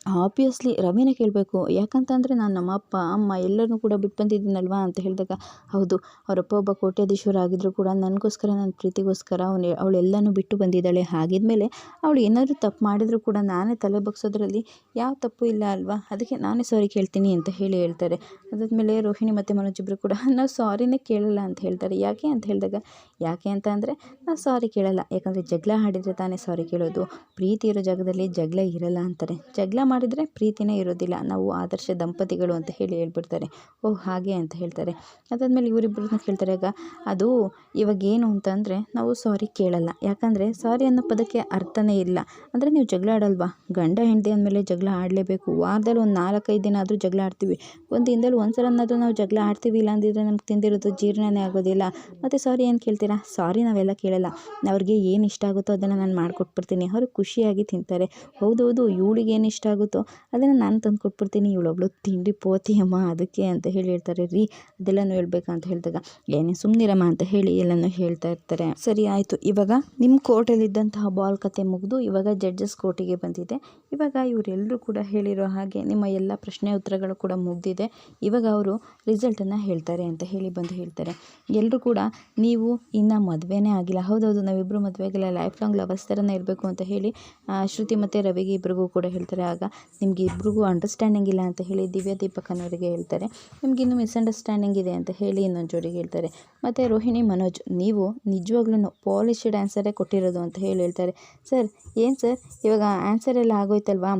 ಆಬ್ವಿಯಸ್ಲಿ ರವಿನೇ ಕೇಳಬೇಕು. ಯಾಕಂತಂದರೆ ನಾನು ನಮ್ಮ ಅಪ್ಪ ಅಮ್ಮ ಎಲ್ಲರನ್ನೂ ಕೂಡ ಬಿಟ್ಟು ಬಂದಿದ್ದೀನಲ್ವಾ ಅಂತ ಹೇಳಿದಾಗ, ಹೌದು, ಅವರಪ್ಪ ಒಬ್ಬ ಕೋಟ್ಯಾಧೀಶ್ವರ ಆಗಿದ್ದರೂ ಕೂಡ ನನಗೋಸ್ಕರ ನನ್ನ ಪ್ರೀತಿಗೋಸ್ಕರ ಅವನು ಅವಳೆಲ್ಲನೂ ಬಿಟ್ಟು ಬಂದಿದ್ದಾಳೆ. ಹಾಗಿದ್ಮೇಲೆ ಅವಳು ಏನಾದರೂ ತಪ್ಪು ಮಾಡಿದರೂ ಕೂಡ ನಾನೇ ತಲೆ ಬಗ್ಸೋದ್ರಲ್ಲಿ ಯಾವ ತಪ್ಪು ಇಲ್ಲ ಅಲ್ವಾ? ಅದಕ್ಕೆ ನಾನೇ ಸಾರಿ ಕೇಳ್ತೀನಿ ಅಂತ ಹೇಳಿ ಹೇಳ್ತಾರೆ. ಅದಾದಮೇಲೆ ರೋಹಿಣಿ ಮತ್ತು ಮನೋಜ್ ಇಬ್ಬರು ಕೂಡ, ನಾವು ಸಾರಿನೇ ಕೇಳಲ್ಲ ಅಂತ ಹೇಳ್ತಾರೆ. ಯಾಕೆ ಅಂತ ಹೇಳಿದಾಗ ಯಾಕೆ ಅಂತ ಅಂದರೆ ನಾವು ಸಾರಿ ಕೇಳಲ್ಲ. ಯಾಕಂದರೆ ಜಗಳ ಆಡಿದರೆ ತಾನೇ ಸಾರಿ ಕೇಳೋದು. ಪ್ರೀತಿ ಇರೋ ಜಾಗದಲ್ಲಿ ಜಗಳ ಇರಲ್ಲ ಅಂತಾರೆ. ಜಗಳ ಮಾಡಿದರೆ ಪ್ರೀತಿನೇ ಇರೋದಿಲ್ಲ. ನಾವು ಆದರ್ಶ ದಂಪತಿಗಳು ಅಂತ ಹೇಳಿ ಹೇಳ್ಬಿಡ್ತಾರೆ. ಓಹ್, ಹಾಗೆ ಅಂತ ಹೇಳ್ತಾರೆ. ಅದಾದಮೇಲೆ ಇವರಿಬ್ಬರನ್ನ ಕೇಳ್ತಾರೆ, ಆಗ ಅದು ಇವಾಗ ಏನು ಅಂತಂದರೆ ನಾವು ಸಾರಿ ಕೇಳಲ್ಲ. ಯಾಕಂದರೆ ಸಾರಿ ಅನ್ನೋ ಪದಕ್ಕೆ ಅರ್ಥನೇ ಇಲ್ಲ. ಅಂದರೆ ನೀವು ಜಗಳ ಆಡಲ್ವಾ? ಗಂಡ ಹೆಂಡತಿ ಅಂದಮೇಲೆ ಜಗಳ ಆಡಲೇಬೇಕು. ವಾರದಲ್ಲಿ ಒಂದು ನಾಲ್ಕೈದು ದಿನ ಆದರೂ ಜಗಳ ಆಡ್ತೀವಿ. ಒಂದು ದಿನದಲ್ಲಿ ಒಂದು ಸಲನಾದರೂ ನಾವು ಜಗಳ ಆಡ್ತೀವಿ. ಇಲ್ಲ ಅಂದಿದ್ರೆ ನಮ್ಗೆ ತಿಂದಿರೋದು ಜೀರ್ಣನೇ ಆಗೋದಿಲ್ಲ. ಮತ್ತು ಸಾರಿ ಏನು ಕೇಳ್ತೀರಾ? ಸಾರಿ ನಾವೆಲ್ಲ ಕೇಳಲ್ಲ. ಅವ್ರಿಗೆ ಏನು ಇಷ್ಟ ಆಗುತ್ತೋ ಅದನ್ನು ನಾನು ಮಾಡಿಕೊಟ್ಬಿಡ್ತೀನಿ. ಅವರು ಖುಷಿಯಾಗಿ ತಿಂತಾರೆ. ಹೌದು ಇವಳಿಗೆ ಏನು ಇಷ್ಟ ಆಗುತ್ತೋ ಅದನ್ನು ನಾನು ತಂದು ಕೊಟ್ಬಿಡ್ತೀನಿ ಇವಳೊಬ್ಳು ತಿಂಡಿ ಪೋತಿ ಅಮ್ಮ ಅದಕ್ಕೆ ಅಂತ ಹೇಳಿ ಹೇಳ್ತಾರೆ ರೀ, ಅದೆಲ್ಲನೂ ಹೇಳ್ಬೇಕಂತ ಹೇಳಿದಾಗ, ಏನೇ ಸುಮ್ಮನಿರಮ್ಮ ಅಂತ ಹೇಳಿ ಎಲ್ಲನೂ ಹೇಳ್ತಾ ಇರ್ತಾರೆ. ಸರಿ, ಆಯಿತು. ಇವಾಗ ನಿಮ್ಮ ಕೋರ್ಟಲ್ಲಿದ್ದಂತಹ ಬಾಲ್ ಕತೆ ಮುಗಿದು ಇವಾಗ ಜಡ್ಜಸ್ ಕೋರ್ಟಿಗೆ ಬಂದಿದೆ. ಇವಾಗ ಇವರೆಲ್ಲರೂ ಕೂಡ ಹೇಳಿರೋ ಹಾಗೆ ನಿಮ್ಮ ಎಲ್ಲ ಪ್ರಶ್ನೆ ಉತ್ತರಗಳು ಕೂಡ ಮುಗಿದಿದೆ. ಇವಾಗ ಅವರು ರಿಸಲ್ಟನ್ನು ಹೇಳ್ತಾರೆ ಅಂತ ಹೇಳಿ ಬಂದು ಹೇಳ್ತಾರೆ. ಎಲ್ಲರೂ ಕೂಡ ನೀವು ಇನ್ನು ಮದುವೆನೇ ಆಗಿಲ್ಲ. ಹೌದೌದು ನಾವಿಬ್ಬರು ಮದುವೆ ಆಗಿಲ್ಲ ಲೈಫ್ ಲಾಂಗ್ ಲವರ್ಸ್ ಥರನೇ ಇರಬೇಕು ಅಂತ ಹೇಳಿ ಶ್ರುತಿ ಮತ್ತು ರವಿಗೆ ಇಬ್ರಿಗೂ ಕೂಡ ಹೇಳ್ತಾರೆ. ಆಗ ನಿಮಗೆ ಇಬ್ರಿಗೂ ಅಂಡರ್ಸ್ಟ್ಯಾಂಡಿಂಗ್ ಇಲ್ಲ ಅಂತ ಹೇಳಿ ದಿವ್ಯ ದೀಪಕನವರಿಗೆ ಹೇಳ್ತಾರೆ. ನಿಮ್ಗೆ ಇನ್ನೂ ಮಿಸ್ಅಂಡರ್ಸ್ಟ್ಯಾಂಡಿಂಗ್ ಇದೆ ಅಂತ ಹೇಳಿ ಇನ್ನೊಂದು ಜೋಡಿಗೆ ಹೇಳ್ತಾರೆ. ಮತ್ತು ರೋಹಿಣಿ, ಮನೋಜ್, ನೀವು ನಿಜವಾಗ್ಲೂ ಪಾಲಿಶಡ್ ಆನ್ಸರೇ ಕೊಟ್ಟಿರೋದು ಅಂತ ಹೇಳಿ ಹೇಳ್ತಾರೆ. ಸರ್, ಏನು ಸರ್? ಇವಾಗ ಆನ್ಸರ್ ಎಲ್ಲ ಆಗೋಯ್ತಲ್ವಾ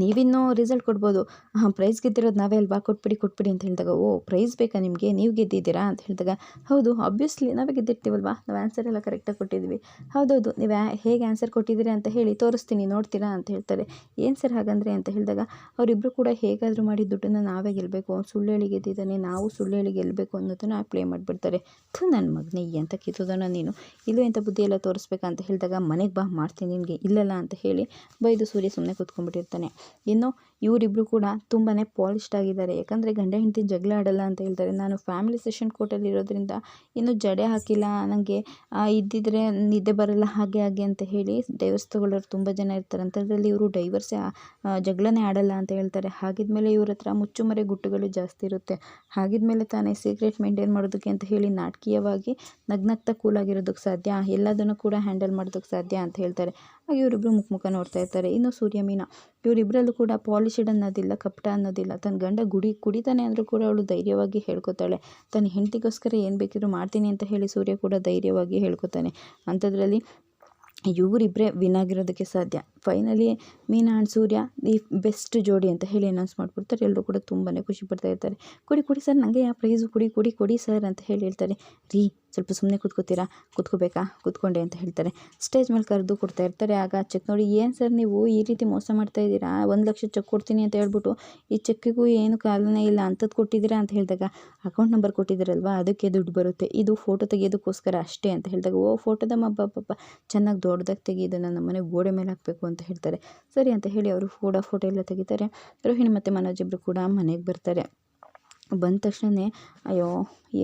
ನೀವಿನ್ನೂ ರಿಸಲ್ಟ್ ಕೊಡ್ಬೋದು. ಹಾಂ ಪ್ರೈಸ್ ಗೆದ್ದಿರೋದು ನಾವೇ ಅಲ್ವಾ? ಕೊಟ್ಬಿಡಿ ಕೊಟ್ಬಿಡಿ ಅಂತ ಹೇಳಿದಾಗ, ಓ ಪ್ರೈಸ್ ಬೇಕಾ ನಿಮಗೆ? ನೀವು ಗೆದ್ದಿದ್ದೀರಾ? ಅಂತ ಹೇಳಿದಾಗ, ಹೌದು ಆಬ್ವಿಯಸ್ಲಿ ನಾವೇ ಗೆದ್ದಿರ್ತೀವಲ್ವಾ? ನಾವು ಆನ್ಸರ್ ಎಲ್ಲ ಕರೆಕ್ಟಾಗಿ ಕೊಟ್ಟಿದ್ವಿ. ಹೌದೌದು, ನೀವು ಹೇಗೆ ಆನ್ಸರ್ ಕೊಟ್ಟಿದ್ದೀರಿ ಅಂತ ಹೇಳಿ ತೋರಿಸ್ತೀನಿ, ನೋಡ್ತೀರಾ? ಅಂತ ಹೇಳ್ತಾರೆ. ಏನು ಸರ್ ಹಾಗಂದ್ರೆ? ಅಂತ ಹೇಳಿದಾಗ ಅವರಿಬ್ಬರು ಕೂಡ ಹೇಗಾದರೂ ಮಾಡಿ ದುಡ್ಡನ್ನು ನಾವೇ ಗೆಲ್ಲಬೇಕು ಸುಳ್ಳು ಹೇಳಿ ಗೆದ್ದಿದ್ದಾನೆ, ನಾವು ಸುಳ್ಳು ಹೇಳಿ ಗೆಲ್ಲಬೇಕು ಅನ್ನೋದನ್ನು ಪ್ಲೇ ಮಾಡಿಬಿಡ್ತಾರೆ. ಥು ನನ್ನ ಮಗನೇ ಅಂತ ಕಿತ್ತೋದನ ನೀನು? ಇಲ್ಲೂ ಎಂಥ ಬುದ್ಧಿ ಎಲ್ಲ ತೋರಿಸ್ಬೇಕಂತ ಹೇಳಿದಾಗ, ಮನೆಗೆ ಬಾ, ಮಾಡ್ತೀನಿ ನಿನಗೆ, ಇಲ್ಲಲ್ಲ? ಅಂತ ಹೇಳಿ ಬೈದು ಸೂರ್ಯ ಸುಮ್ಮನೆ ಕೂತ್ಕೊಂಡ್ಬಿಟ್ಟಿರ್ತಾನೆ. ಇನ್ನು ಇವರಿಬ್ಬರು ಕೂಡ ತುಂಬಾ ಪಾಲಿಶ್ಡ್ ಆಗಿದ್ದಾರೆ. ಯಾಕಂದರೆ ಗಂಡ ಹೆಂಡತಿ ಜಗಳ ಆಡಲ್ಲ ಅಂತ ಹೇಳ್ತಾರೆ. ನಾನು ಫ್ಯಾಮಿಲಿ ಸೆಷನ್ ಕೋರ್ಟಲ್ಲಿ ಇರೋದ್ರಿಂದ ಇನ್ನೂ ಜಡೆ ಹಾಕಿಲ್ಲ. ನನಗೆ ಇದ್ದಿದ್ರೆ ನಿದ್ದೆ ಬರಲ್ಲ, ಹಾಗೆ ಹಾಗೆ ಅಂತ ಹೇಳಿ ಡೈವರ್ಸ್ ತಗೊಳ್ಳೋರು ತುಂಬ ಜನ ಇರ್ತಾರೆ. ಅಂಥದ್ರಲ್ಲಿ ಇವರು ಡೈವರ್ಸೇ ಜಗಳನೇ ಆಡಲ್ಲ ಅಂತ ಹೇಳ್ತಾರೆ. ಹಾಗಿದ್ಮೇಲೆ ಇವ್ರ ಹತ್ರ ಮುಚ್ಚುಮರೆ ಗುಟ್ಟುಗಳು ಜಾಸ್ತಿ ಇರುತ್ತೆ. ಹಾಗಿದ್ಮೇಲೆ ತಾನೇ ಸೀಕ್ರೆಟ್ ಮೇಂಟೈನ್ ಮಾಡೋದಕ್ಕೆ ಅಂತ ಹೇಳಿ ನಾಟಕೀಯವಾಗಿ ನಗ್ನಗ್ತಾ ಕೂಲಾಗಿರೋದಕ್ಕೆ ಸಾಧ್ಯ. ಎಲ್ಲದನ್ನು ಕೂಡ ಹ್ಯಾಂಡಲ್ ಮಾಡೋದಕ್ಕೆ ಸಾಧ್ಯ ಅಂತ ಹೇಳ್ತಾರೆ. ಹಾಗೆ ಇವರಿಬ್ಬರು ಮುಖ ಮುಖ ನೋಡ್ತಾ ಇರ್ತಾರೆ. ಇನ್ನು ಸೂರ್ಯ, ಮೀನಾ ಇವರಿಬ್ಬರಲ್ಲೂ ಕೂಡ ಪಾಲಿಶಡ್ ಅನ್ನೋದಿಲ್ಲ, ಕಪಟ ಅನ್ನೋದಿಲ್ಲ. ತನ್ನ ಗಂಡ ಗುಡಿ, ಕುಡಿತಾನೆ ಅಂದರೂ ಕೂಡ ಅವಳು ಧೈರ್ಯವಾಗಿ ಹೇಳ್ಕೊತಾಳೆ. ತನ್ನ ಹೆಂಡತಿಗೋಸ್ಕರ ಏನು ಬೇಕಿದ್ರು ಮಾಡ್ತೀನಿ ಅಂತ ಹೇಳಿ ಸೂರ್ಯ ಕೂಡ ಧೈರ್ಯವಾಗಿ ಹೇಳ್ಕೊತಾನೆ. ಅಂಥದ್ರಲ್ಲಿ ಇವರಿಬ್ಬರೇ ವಿನ್ ಆಗಿರೋದಕ್ಕೆ ಸಾಧ್ಯ. Finally Meena and Surya the best ಜೋಡಿ ಅಂತ ಹೇಳಿ ಅನೌನ್ಸ್ ಮಾಡಿಬಿಡ್ತಾರೆ. ಎಲ್ಲರೂ ಕೂಡ ತುಂಬಾ ಖುಷಿ ಪಡ್ತಾ ಇರ್ತಾರೆ. ಕೊಡಿ ಕೊಡಿ ಸರ್ ನನಗೆ ಯಾವ ಪ್ರೈಸು ಕೊಡಿ ಕೊಡಿ ಕೊಡಿ ಸರ್ ಅಂತ ಹೇಳಿ ಹೇಳ್ತಾರೆ. ರೀ, ಸ್ವಲ್ಪ ಸುಮ್ಮನೆ ಕೂತ್ಕೋತೀರಾ? ಕೂತ್ಕೋಬೇಕಾ? ಕೂತ್ಕೊಂಡೆ ಅಂತ ಹೇಳ್ತಾರೆ. ಸ್ಟೇಜ್ ಮೇಲೆ ಕರೆದು ಕೊಡ್ತಾ ಇರ್ತಾರೆ. ಆಗ ಚೆಕ್ ನೋಡಿ, ಏನು ಸರ್ ನೀವು ಈ ರೀತಿ ಮೋಸ ಮಾಡ್ತಾ ಇದ್ದೀರಾ? ಒಂದು ಲಕ್ಷ ಚೆಕ್ ಕೊಡ್ತೀನಿ ಅಂತ ಹೇಳ್ಬಿಟ್ಟು, ಈ ಚೆಕ್ಕಿಗೂ ಏನು ಕಾಲನೇ ಇಲ್ಲ ಅಂಥದ್ದು ಕೊಟ್ಟಿದ್ದೀರಾ ಅಂತ ಹೇಳಿದಾಗ ಅಕೌಂಟ್ ನಂಬರ್ ಕೊಟ್ಟಿದ್ದೀರಲ್ವಾ? ಅದಕ್ಕೆ ದುಡ್ಡು ಬರುತ್ತೆ. ಇದು ಫೋಟೋ ತೆಗೆಯೋದಕ್ಕೋಸ್ಕರ ಅಷ್ಟೇ ಅಂತ ಹೇಳಿದಾಗ, ಓ ಫೋಟೋದ ಪಾಪ ಚೆನ್ನಾಗಿ ದೊಡ್ಡದಾಗಿ ತೆಗಿ ಇದನ್ನು ನಮ್ಮ ಮನೆ ಗೋಡೆ ಮೇಲೆ ಹಾಕಬೇಕು ಅಂತ ಹೇಳ್ತಾರೆ. ಸರಿ ಅಂತ ಹೇಳಿ ಅವರು ಫೋಟೋ ಫೋಟೋ ಎಲ್ಲ ತೆಗಿತಾರೆ. ರೋಹಿಣಿ ಮತ್ತು ಮನೋಜ್ ಇಬ್ಬರು ಕೂಡ ಮನೆಗೆ ಬರ್ತಾರೆ. ಬಂದ ತಕ್ಷಣವೇ ಅಯ್ಯೋ,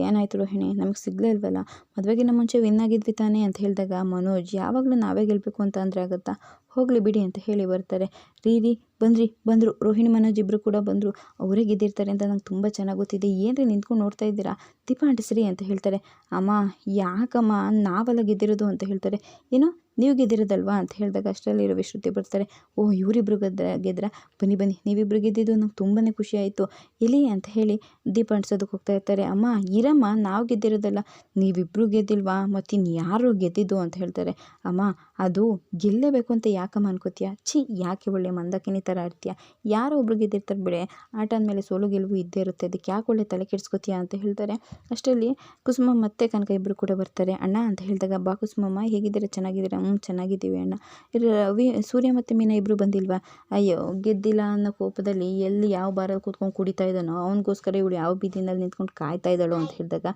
ಏನಾಯ್ತು ರೋಹಿಣಿ? ನಮಗೆ ಸಿಗಲೇ ಇಲ್ವಲ್ಲ? ಮದುವೆಗಿನ್ನ ಮುಂಚೆ ವಿನ್ ಆಗಿದ್ವಿ ತಾನೇ? ಅಂತ ಹೇಳಿದಾಗ ಮನೋಜ್, ಯಾವಾಗಲೂ ನಾವೇ ಗೆಲ್ಲಬೇಕು ಅಂತ ಅಂದರೆ ಆಗುತ್ತಾ? ಹೋಗಲಿ ಬಿಡಿ ಅಂತ ಹೇಳಿ ಬರ್ತಾರೆ. ರೀ ರೀ ಬಂದ್ರಿ, ಬಂದರು. ರೋಹಿಣಿ ಮನೋಜ್ ಇಬ್ಬರು ಕೂಡ ಬಂದರು. ಅವರೇ ಗೆದ್ದಿರ್ತಾರೆ ಅಂತ ನಂಗೆ ತುಂಬ ಚೆನ್ನಾಗಿ ಗೊತ್ತಿದೆ. ಏನು ರೀ ನಿಂತ್ಕೊಂಡು ನೋಡ್ತಾ ಇದ್ದೀರಾ? ದೀಪ ಅಂಟಿಸ್ರಿ ಅಂತ ಹೇಳ್ತಾರೆ. ಅಮ್ಮ, ಯಾಕಮ್ಮ? ನಾವೆಲ್ಲ ಗೆದ್ದಿರೋದು ಅಂತ ಹೇಳ್ತಾರೆ. ಏನು, ನೀವು ಗೆದ್ದಿರೋದಲ್ವಾ ಅಂತ ಹೇಳಿದಾಗ ಅಷ್ಟರಲ್ಲಿ ಇರೋ ವಿಶ್ರುತಿ ಬರ್ತಾರೆ. ಓ, ಇವರಿಬ್ರು ಗೆದ್ರ ಗೆದ್ರ? ಬನ್ನಿ ಬನ್ನಿ. ನೀವಿಬ್ರು ಗೆದ್ದಿದ್ದು ನಂಗೆ ತುಂಬಾ ಖುಷಿ ಆಯಿತು. ಎಲ್ಲಿ ಅಂತ ಹೇಳಿ ದೀಪ ಅಂಟಿಸೋದಕ್ಕೆ ಹೋಗ್ತಾ ಇರ್ತಾರೆ. ಅಮ್ಮ, ಇರಮ್ಮ, ನಾವು ಗೆದ್ದಿರೋದಲ್ಲ. ನೀವಿಬ್ಬರು ಗೆದ್ದಿಲ್ವಾ? ಮತ್ತಿನ್ನು ಯಾರು ಗೆದ್ದಿದ್ದು ಅಂತ ಹೇಳ್ತಾರೆ. ಅಮ್ಮ, ಅದು ಗೆಲ್ಲೇಬೇಕು ಅಂತ ಯಾಕಮ್ಮ ಅನ್ಕೋತೀಯ? ಛೀ, ಯಾಕೆ ಒಳ್ಳೆ ಮಂದಕಿನಿ ಥರ ಇರ್ತೀಯ ಯಾರೋ ಒಬ್ರಿಗೆ ಇದ್ದಿರ್ತಾರೆ ಬಿಡೆ, ಆಟ ಅಂದಮೇಲೆ ಸೋಲು ಗೆಲುವು ಇದ್ದೇ ಇರುತ್ತೆ. ಅದಕ್ಕೆ ಯಾಕೆ ಒಳ್ಳೆ ತಲೆ ಕೆಡಿಸ್ಕೋತೀಯ ಅಂತ ಹೇಳ್ತಾರೆ. ಅಷ್ಟರಲ್ಲಿ ಕುಸುಮ ಮತ್ತೆ ಕನಕ ಇಬ್ಬರು ಕೂಡ ಬರ್ತಾರೆ. ಅಣ್ಣ ಅಂತ ಹೇಳಿದಾಗ, ಬಾ ಕುಸುಮಮ್ಮ, ಹೇಗಿದ್ದೀರಾ? ಚೆನ್ನಾಗಿದ್ದೀರಾ? ಹ್ಞೂ ಚೆನ್ನಾಗಿದ್ದೀವಿ ಅಣ್ಣ. ರವಿ ಸೂರ್ಯ ಮತ್ತು ಮೀನಾ ಇಬ್ಬರು ಬಂದಿಲ್ವಾ? ಅಯ್ಯೋ, ಗೆದ್ದಿಲ್ಲ ಅನ್ನೋ ಕೋಪದಲ್ಲಿ ಎಲ್ಲಿ ಯಾವ ಬಾರಲ್ಲಿ ಕೂತ್ಕೊಂಡು ಕುಡಿತಾ ಇದ್ದಾನೋ, ಅವನಿಗೋಸ್ಕರ ಇವಳು ಯಾವ ಬೀದಿನಲ್ಲಿ ನಿಂತ್ಕೊಂಡು ಕಾಯ್ತಾ ಇದ್ದಾಳೋ ಅಂತ ಹೇಳಿದಾಗ,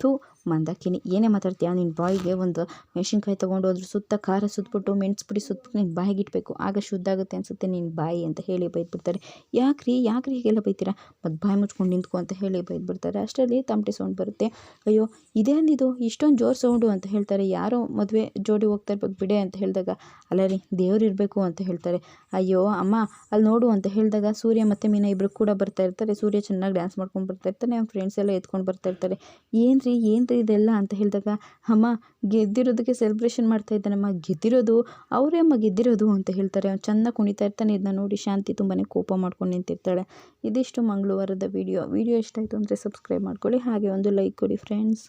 ಥೂ ಮಂದಾಕಿನಿ. ಏನೇ ಮಾತಾಡ್ತೀಯ? ನಿನ್ನ ಬಾಯಿಗೆ ಒಂದು ಮೆಣಸಿನ್ಕಾಯಿ ತೊಗೊಂಡು ಅದ್ರ ಸುತ್ತ ಖಾರ ಸುತ್ತಬಿಟ್ಟು ಮೆಣಸು ಪುಡಿ ಸುತ್ತಬಿಟ್ಟು ನಿನ್ನ ಬಾಯಿಗೆ ಇಡಬೇಕು ಆಗ ಶುದ್ಧ ಆಗುತ್ತೆ ಅನಿಸುತ್ತೆ ನಿನ್ನ ಬಾಯಿ ಅಂತ ಹೇಳಿ ಬೈದ್ಬಿಡ್ತಾರೆ. ಯಾಕ್ರಿ? ಯಾಕ್ರಿ ಹೀಗೆಲ್ಲ ಬೈತೀರಾ? ಮತ್ತು ಬಾಯಿ ಮುಚ್ಕೊಂಡು ನಿಂತ್ಕೊ ಅಂತ ಹೇಳಿ ಬೈದ್ಬಿಡ್ತಾರೆ. ಅಷ್ಟರಲ್ಲಿ ತಮಟೆ ಸೌಂಡ್ ಬರುತ್ತೆ. ಅಯ್ಯೋ ಇದೇನಿದು ಇಷ್ಟೊಂದು ಜೋರು ಸೌಂಡು ಅಂತ ಹೇಳ್ತಾರೆ. ಯಾರೋ ಮದುವೆ ಜೋಡಿ ಹೋಗ್ತಾ ಇರ್ಬೇಕು ಬಿಡೆ ಅಂತ ಹೇಳಿದಾಗ, ಅಲ್ಲ ರೀ, ದೇವ್ರು ಇರಬೇಕು ಅಂತ ಹೇಳ್ತಾರೆ. ಅಯ್ಯೋ, ಅಮ್ಮ ಅಲ್ಲಿ ನೋಡು ಅಂತ ಹೇಳಿದಾಗ ಸೂರ್ಯ ಮತ್ತು ಮೀನಾ ಇಬ್ಬರು ಕೂಡ ಬರ್ತಾ ಇರ್ತಾರೆ. ಸೂರ್ಯ ಚೆನ್ನಾಗಿ ಡ್ಯಾನ್ಸ್ ಮಾಡ್ಕೊಂಡು ಬರ್ತಾ ಇರ್ತಾನೆ, ಅವ್ನ ಫ್ರೆಂಡ್ಸ್ ಎಲ್ಲ ಎತ್ಕೊಂಡು ಬರ್ತಾ ಇರ್ತಾರೆ. ಏನು ರೀ ಏನು ಇದೆಲ್ಲ ಅಂತ ಹೇಳಿದಾಗ, ಅಮ್ಮ, ಗೆದ್ದಿರೋದಕ್ಕೆ ಸೆಲೆಬ್ರೇಷನ್ ಮಾಡ್ತಾ ಇದ್ದಾನಮ್ಮ ಗೆದ್ದಿರೋದು, ಅವರೇ ಅಮ್ಮ ಗೆದ್ದಿರೋದು ಅಂತ ಹೇಳ್ತಾರೆ. ಅವ್ನು ಚೆನ್ನಾಗಿ ಕುಣಿತಾ ಇರ್ತಾನೆ ಇದನ್ನ ನೋಡಿ ಶಾಂತಿ ತುಂಬಾ ಕೋಪ ಮಾಡ್ಕೊಂಡು ನಿಂತಿರ್ತಾಳೆ. ಇದಿಷ್ಟು ಮಂಗಳವಾರದ ವಿಡಿಯೋ ವಿಡಿಯೋ ಇಷ್ಟ ಆಯಿತು ಅಂದರೆ ಸಬ್ಸ್ಕ್ರೈಬ್ ಮಾಡ್ಕೊಳ್ಳಿ. ಹಾಗೆ ಒಂದು ಲೈಕ್ ಕೊಡಿ ಫ್ರೆಂಡ್ಸ್